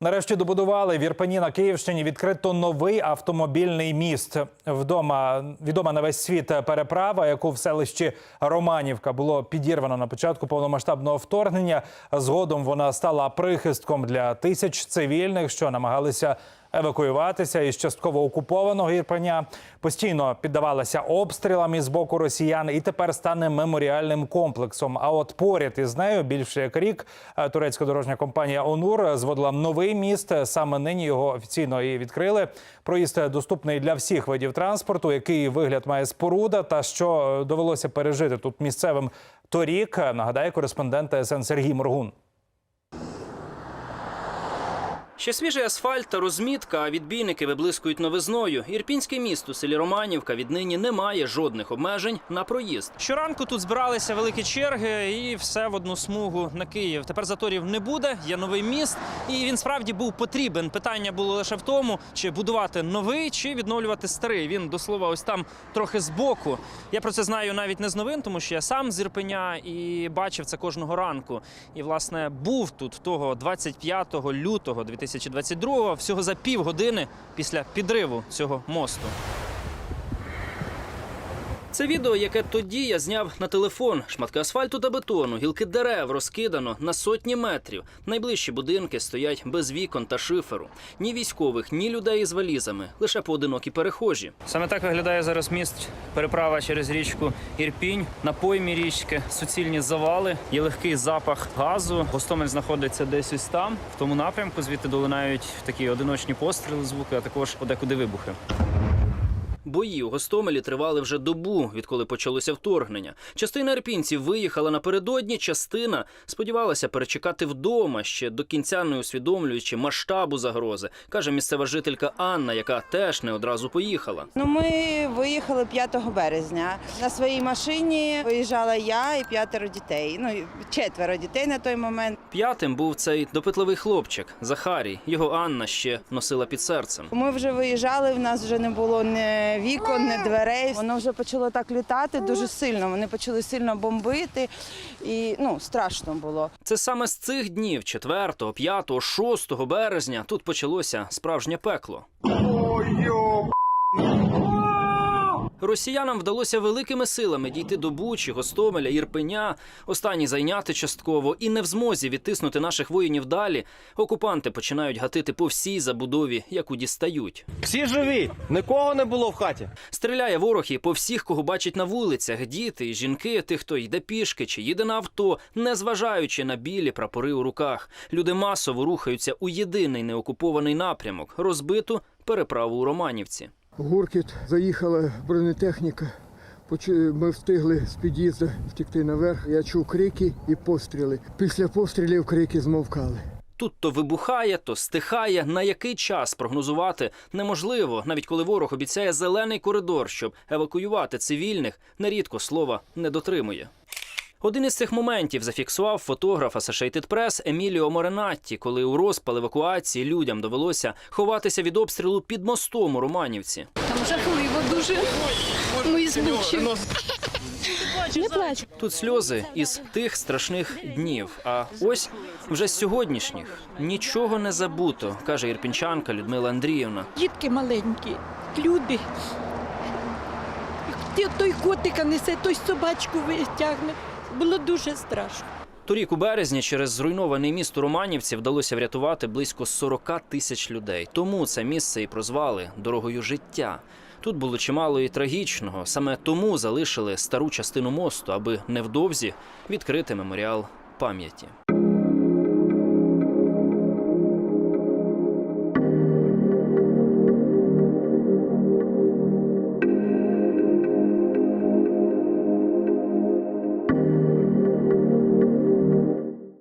Нарешті добудували в Ірпені на Київщині відкрито новий автомобільний міст. Вдома відома на весь світ переправа, яку в селищі Романівка було підірвано на початку повномасштабного вторгнення. Згодом вона стала прихистком для тисяч цивільних, що намагалися евакуюватися із частково окупованого Ірпеня. Постійно піддавалася обстрілам із боку росіян і тепер стане меморіальним комплексом. А от поряд із нею більше як рік е, турецька дорожня компанія Онур зводила новий міст. Саме нині його офіційно і відкрили. Проїзд доступний для всіх видів транспорту, який вигляд має споруда, та що е, довелося пережити тут місцевим торік. Нагадає кореспондент СН Сергій Моргун. Ще свіжий асфальт та розмітка, а відбійники виблискують новизною. Ірпінське місто у селі Романівка віднині не має жодних обмежень на проїзд. Щоранку тут збиралися великі черги, і все в одну смугу на Київ. Тепер заторів не буде. Є новий міст, і він справді був потрібен. Питання було лише в тому, чи будувати новий, чи відновлювати старий. Він до слова, ось там трохи збоку. Я про це знаю навіть не з новин, тому що я сам з Ірпеня і бачив це кожного ранку. І власне був тут того 25 лютого 2022, всього за півгодини після підриву цього мосту. Це відео, яке тоді я зняв на телефон. Шматки асфальту та бетону, гілки дерев розкидано на сотні метрів. Найближчі будинки стоять без вікон та шиферу. Ні військових, ні людей із валізами, лише поодинокі перехожі. Саме так виглядає зараз міст. Переправа через річку Ірпінь. На поймі річки суцільні завали, є легкий запах газу. Гостомель знаходиться десь ось там, в тому напрямку. Звідти долинають такі одиночні постріли, звуки, а також подекуди вибухи. Бої у Гостомелі тривали вже добу, відколи почалося вторгнення. Частина ірпінців виїхала напередодні, частина сподівалася перечекати вдома, ще до кінця не усвідомлюючи масштабу загрози, каже місцева жителька Анна, яка теж не одразу поїхала. Ну, ми виїхали 5 березня. На своїй машині виїжджала я і п'ятеро дітей. Ну, четверо дітей на той момент. П'ятим був цей допитливий хлопчик Захарій. Його Анна ще носила під серцем. Ми вже виїжджали, в нас вже не було ні вікон, не дверей. Воно вже почало так літати дуже сильно. Вони почали сильно бомбити, і ну, страшно було. Це саме з цих днів, 4, 5, 6 березня, тут почалося справжнє пекло. Росіянам вдалося великими силами дійти до Бучі, Гостомеля, Ірпеня, останні зайняти частково і не в змозі відтиснути наших воїнів далі. Окупанти починають гатити по всій забудові, яку дістають. Всі живі, нікого не було в хаті. Стріляє ворог і по всіх, кого бачить на вулицях, діти жінки, тих, хто йде пішки чи їде на авто, незважаючи на білі прапори у руках. Люди масово рухаються у єдиний неокупований напрямок розбиту переправу у Романівці. Гуркіт, заїхала бронетехніка. Ми встигли з під'їзду втекти наверх. Я чув крики і постріли. Після пострілів крики змовкали. Тут то вибухає, то стихає. На який час прогнозувати неможливо, навіть коли ворог обіцяє зелений коридор, щоб евакуювати цивільних, нерідко слова не дотримує. Один із цих моментів зафіксував фотограф Associated Press Еміліо Моренатті, коли у розпал евакуації людям довелося ховатися від обстрілу під мостом у Романівці. Там жахливо дуже. Ми з Не плач. Тут сльози із тих страшних днів. А ось вже з сьогоднішніх нічого не забуто, каже ірпінчанка Людмила Андріївна. Дітки маленькі, люди. Той котика несе, той собачку витягне. Було дуже страшно. Торік у березні через зруйнований міст у Романівці вдалося врятувати близько 40 тисяч людей. Тому це місце і прозвали дорогою життя. Тут було чимало і трагічного. Саме тому залишили стару частину мосту, аби невдовзі відкрити меморіал пам'яті.